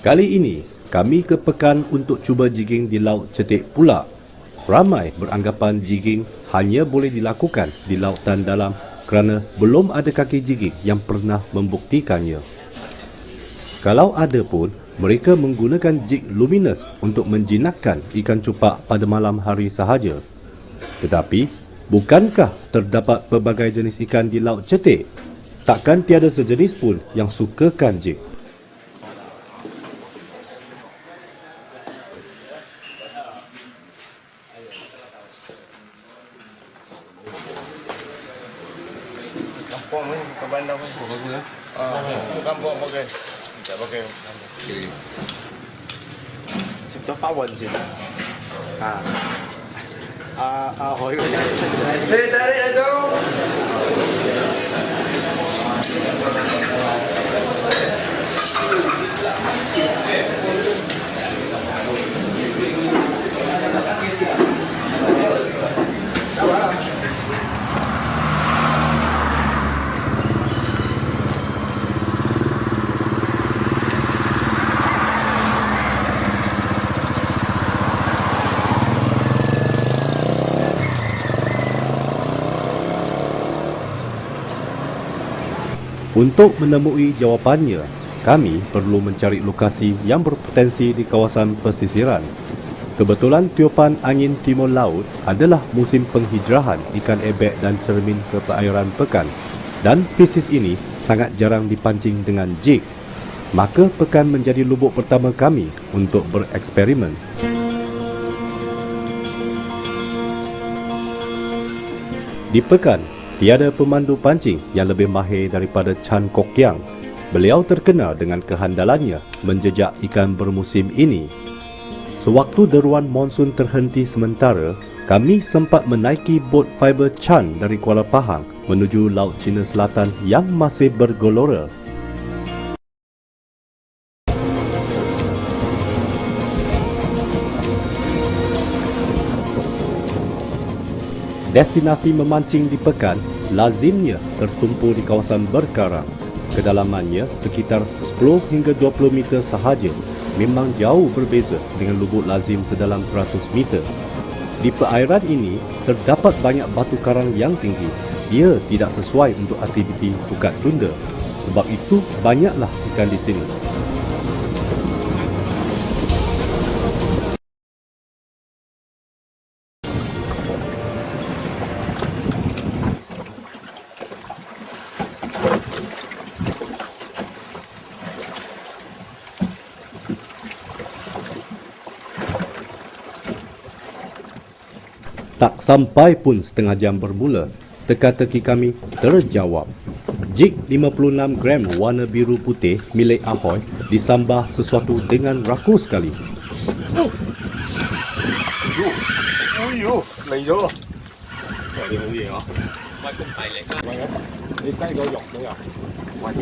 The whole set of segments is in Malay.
Kali ini, kami ke pekan untuk cuba jigging di Laut Cetek pula. Ramai beranggapan jigging hanya boleh dilakukan di lautan dalam kerana belum ada kaki jigging yang pernah membuktikannya. Kalau ada pun, mereka menggunakan jig luminous untuk menjinakkan ikan cupak pada malam hari sahaja. Tetapi, bukankah terdapat pelbagai jenis ikan di Laut Cetek? Takkan tiada sejenis pun yang sukakan jig. Untuk menemui jawapannya, kami perlu mencari lokasi yang berpotensi di kawasan pesisiran. Kebetulan tiupan angin timur laut adalah musim penghijrahan ikan ebek dan cermin ke perairan pekan dan spesies ini sangat jarang dipancing dengan jig. Maka pekan menjadi lubuk pertama kami untuk bereksperimen. Di pekan, tiada pemandu pancing yang lebih mahir daripada Chan Kok Yang. Beliau terkenal dengan kehandalannya menjejak ikan bermusim ini. Sewaktu deruan monsun terhenti sementara, kami sempat menaiki bot fiber Chan dari Kuala Pahang menuju Laut Cina Selatan yang masih bergelora. Destinasi memancing di pekan lazimnya tertumpu di kawasan berkarang. Kedalamannya sekitar 10 hingga 20 meter sahaja. Memang jauh berbeza dengan lubuk lazim sedalam 100 meter. Di perairan ini terdapat banyak batu karang yang tinggi. Ia tidak sesuai untuk aktiviti pukat tunda. Sebab itu banyaklah ikan di sini. Tak sampai pun setengah jam bermula, teka-teki kami terjawab. Jig 56 gram warna biru putih milik Ahoy disambah sesuatu dengan rakus sekali. 哎呦，嚟咗喎！你好嘢啊！喂，咁大力啊！喂，你挤咗肉都有。或者。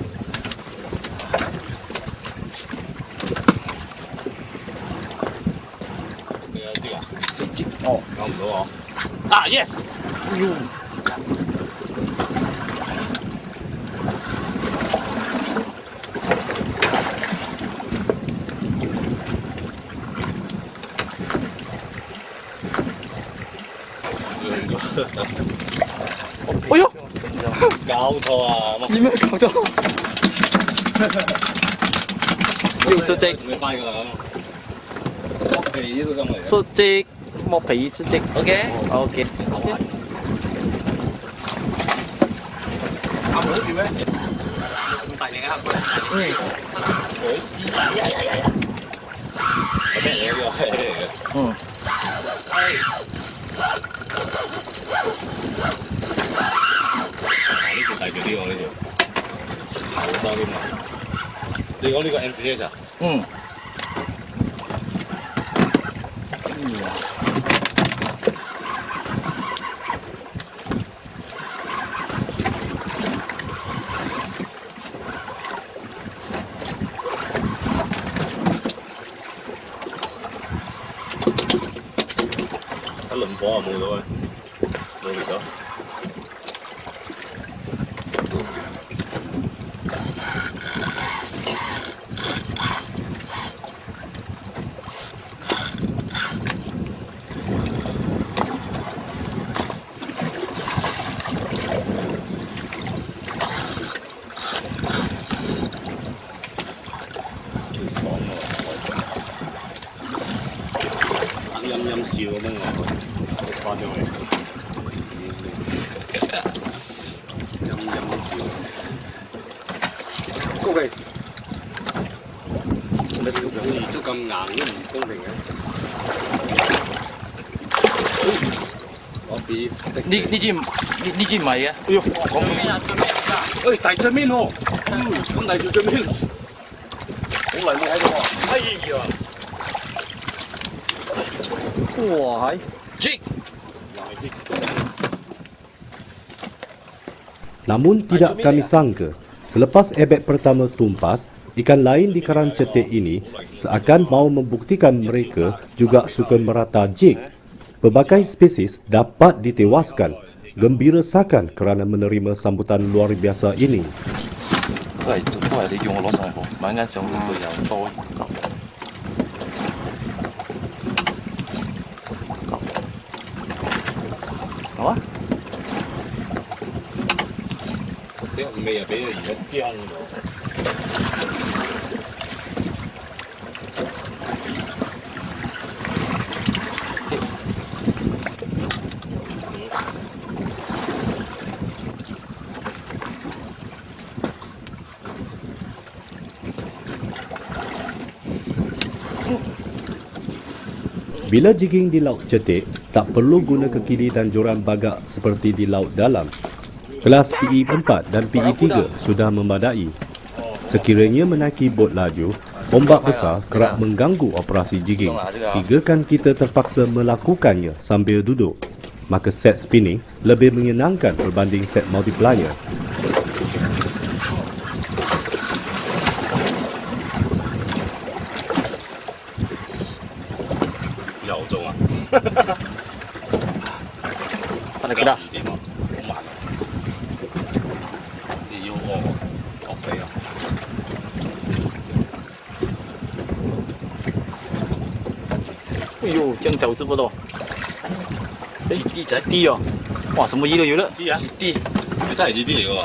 ，yes。哎呦！哎呦！搞错啊！你咩搞错？六只鸡，出只，một phí chứ chị ok ok không nữa chị bé tay này không ừ. ừ. tay cái điều này rồi tao đi mà đi có đi có NCS à ừ Wow, mooi hoor. Mooi dat. 阴阴笑咁样喎，翻咗嚟。阴阴笑。高气。好似都咁硬都唔公平嘅。我别食呢呢支唔呢呢支唔系嘅。哎呦，讲诶大只面喎，咁大条只面， 哇系。Jig。 Namun tidak kami sangka, selepas ebek pertama tumpas, ikan lain di karang cetek ini seakan mau membuktikan mereka juga suka merata jig. Pelbagai spesies dapat ditewaskan. Gembira sakan kerana menerima sambutan luar biasa ini. 都系都系你叫我攞上嚟好，晚间上到又多。 死味啊！俾佢而家惊咗。Bila jigging di laut cetek, tak perlu guna kekili dan joran bagak seperti di laut dalam. Kelas PE4 dan PE3 sudah memadai. Sekiranya menaiki bot laju, ombak besar kerap mengganggu operasi jigging. Tiga kan kita terpaksa melakukannya sambil duduk. Maka set spinning lebih menyenangkan berbanding set multiplier. 又中啊！翻嚟几多？ 哎呦，这样小只不多。哎，滴仔滴哦！哇，什么鱼都有了。啲啊，滴。佢真系呢啲嚟嘅喎。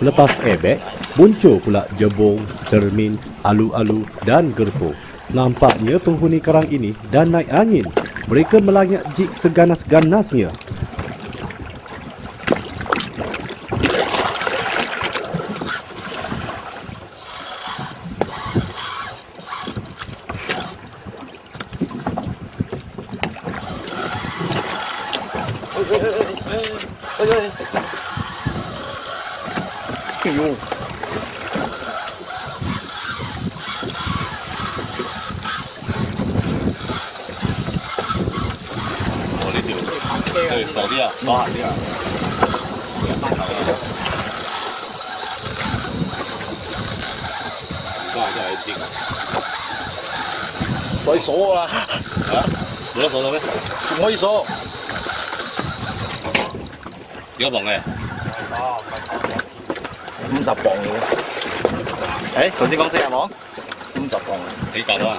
Selepas ebek, muncul pula jebong, cermin, alu-alu dan gerpo. Nampaknya penghuni karang ini dan naik angin. Mereka melanyak jig seganas-ganasnya. 条对瘦啲啊，多啲啊。都系真系知㗎。可以锁啦，啊？冇得数到咩？唔可以锁。几多磅嘅？五十磅嘅。诶，头先讲四十磅，五十磅。几嚿啊？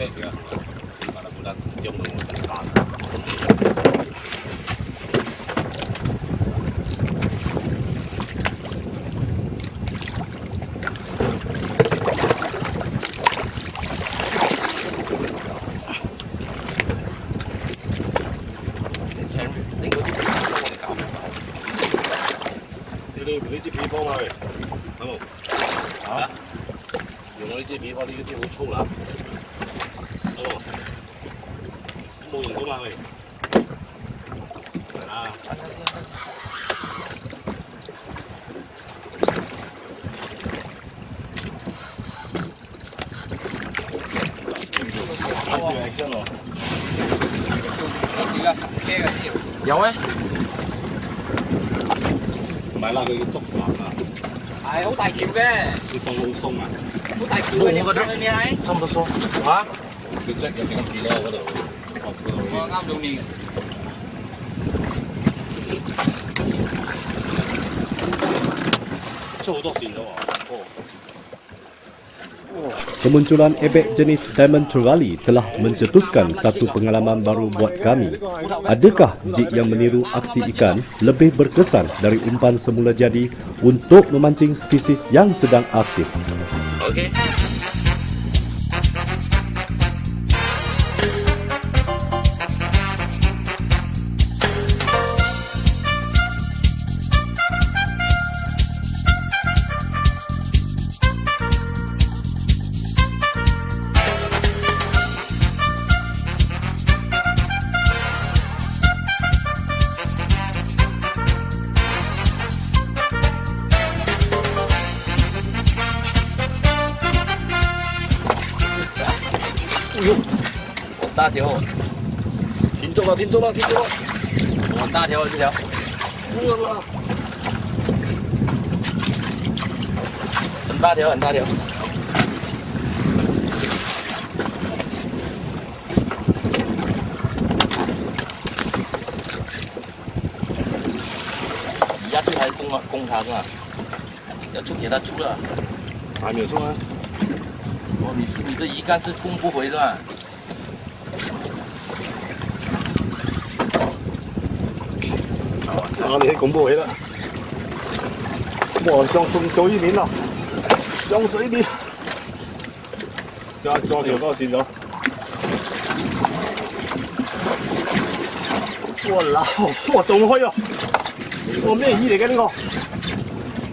买嘢俾佢啊！买得冇得用到我身散。呢啲 你你支皮方嘛喂，好冇？啊？用我呢支皮方，呢支好粗啦， số ba này Dấu ấy. Mày là người tục lắm à Ai hút tài chịu ghê. Thì con hút sông à. Hút tài chịu ghê đi Sông đó. sông Hả? Cái trách cái cái kỳ leo bắt đầu. Kemunculan ebek jenis Diamond Trevally telah mencetuskan satu pengalaman baru buat kami. Adakah jig yang meniru aksi ikan lebih berkesan dari umpan semula jadi untuk memancing spesies yang sedang aktif? Okay. 大条，听住了，听住了，听住了！哇，大条这条，不了，很大条，很大条。你家住还是攻啊？他是吧？要出给他出了，还没有出啊？哦，你是你的鱼竿是攻不回是吧？啊，你恐怖回了！哇，上上上一面啦，上水面，抓抓条嗰个线咗。哇闹！哇仲开啊！哇咩鱼嚟嘅呢个？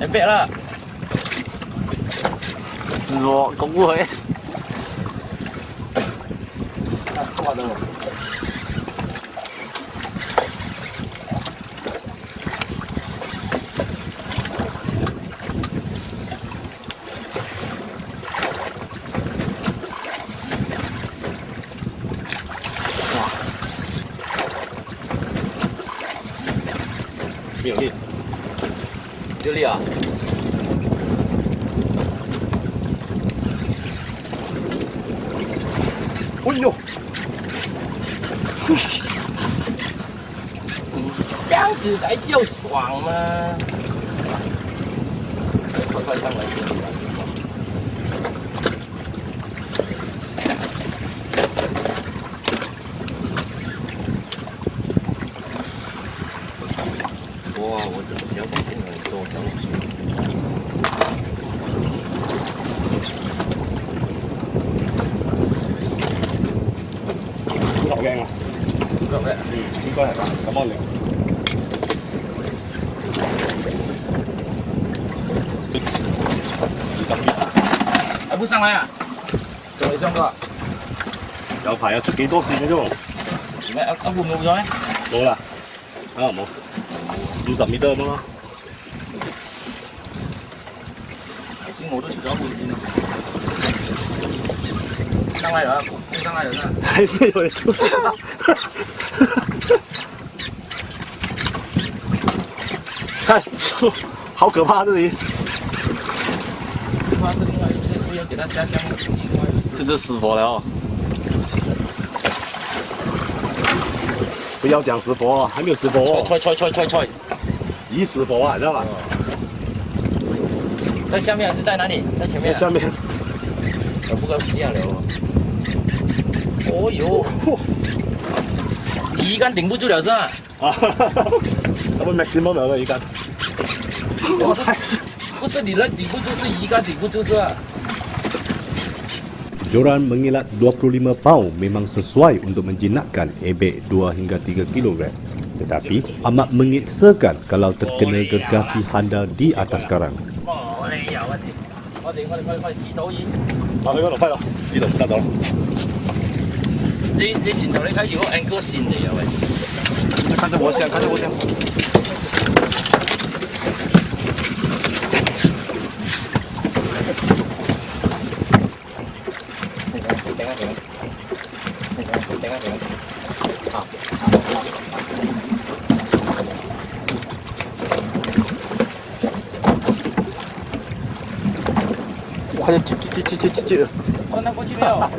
哎，别了，是我攻不回。啊，挂的 这样子才叫爽嘛！快快上来，兄弟！哇，二十秒，还不上来啊？怎么上课？有排要，出幾多線嘅啫喎？你们阿阿部冇咗咩？冇啦，啊冇，五十米得咁咯。先我都出咗半先啦。上来人，攻上来人啊！还没有人出事。看，好可怕这里！这只死佛了哦！不要讲死佛哦，还没有死佛哦，踹踹踹踹踹，已死佛啊，知道吧？在下面还是在哪里？在前面、啊。在下面，我不够下了。哦呦，你鱼竿顶不住了是吧？啊，我们 maximum 了了一竿。我不 是你人顶不住，是鱼竿顶不住是吧？ Joran mengilat 25 paun memang sesuai untuk menjinakkan ebek 2 hingga 3 kilogram. Tetapi amat mengeksakan kalau terkena gergasi handal di atas karang. 我哋有啊先，我哋我哋我哋我哋指导已。啊，去嗰度挥咯，呢度唔得到。你你前头你睇住嗰个 angle 线嚟啊喂。看着我先，看着我先。 快点去！过去没有？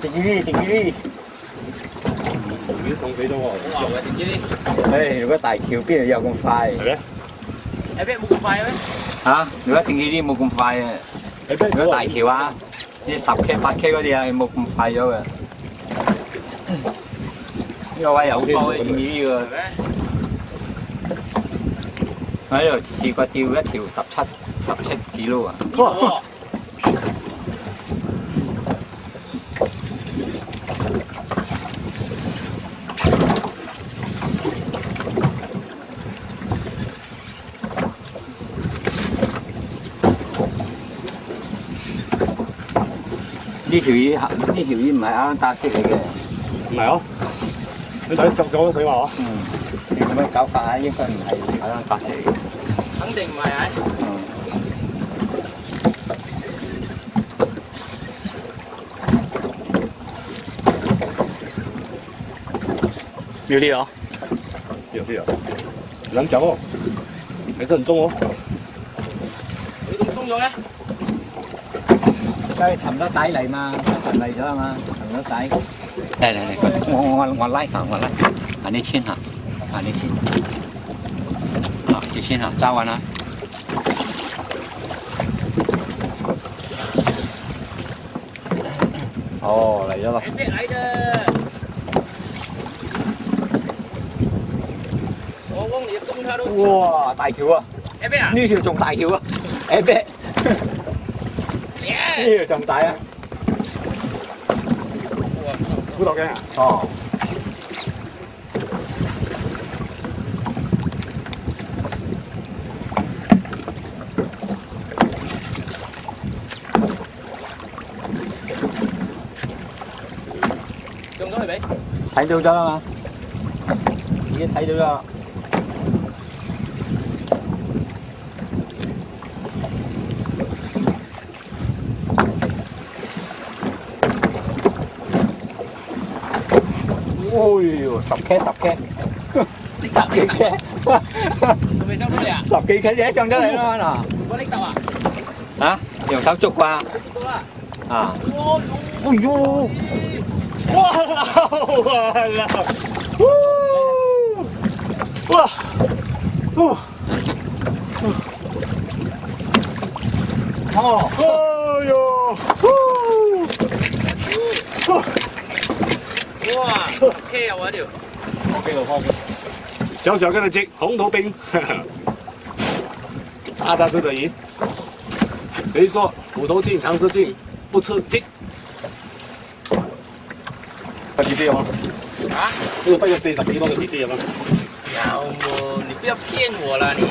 定啲，定啲，啲送俾，啲。诶，如果大桥边度有咁快？系？诶咩冇咁快咩？吓？如果定呢啲冇咁快嘅，喺边如果大桥啊，啲十 K、八 K 嗰啲啊，冇咁快咗嘅。呢个位有波嘅，定呢系个。咩？我喺度试过钓一条十七、十七几捞啊！ 呢条鱼呢条鱼唔系啱啱打色嚟嘅，唔系啊？你睇上上咗水嘛？嗯，你咁样走法应该唔系啱啱打色嚟嘅。肯定唔系啊！嗯。妙啲啊！有有，两奖哦，还是很重哦。你咁松咗嘅？ cái thằng nó tái lại mà cái thằng này đó mà thằng nó tái đây này này còn ngoài ngoài lại hả ngoài lại anh à, đi xin hả? Anh đi xin. Hả đi xin hả? Chào anh ạ. Ồ lại đó rồi. Wow, tài thiếu à? Em biết à? Như thiếu trồng tài thiếu à? Em biết. 呢条仲大桥啊！诶咩？耶！呢条仲大啊！好大惊啊！哦。中咗佢未？睇到咗啦嘛，已经睇到啦。哦呦，十 K 十 K，你十几 K，仲未收到你啊？十几 K 嘢上咗 ôi sập khe sập khe sập kỹ khé sập kỹ khé dễ xong đó đấy à? nó à? hả? Đường sáu chục qua à? à. Ui du Oh, yo. Woo! ok 啊我条。Ok 的话小小跟着接红头兵。哈哈大大只的赢。谁说斧头进长蛇进不吃进快递费吗啊？这个费用是一百一万个 gb 吗要么你不要骗我了你。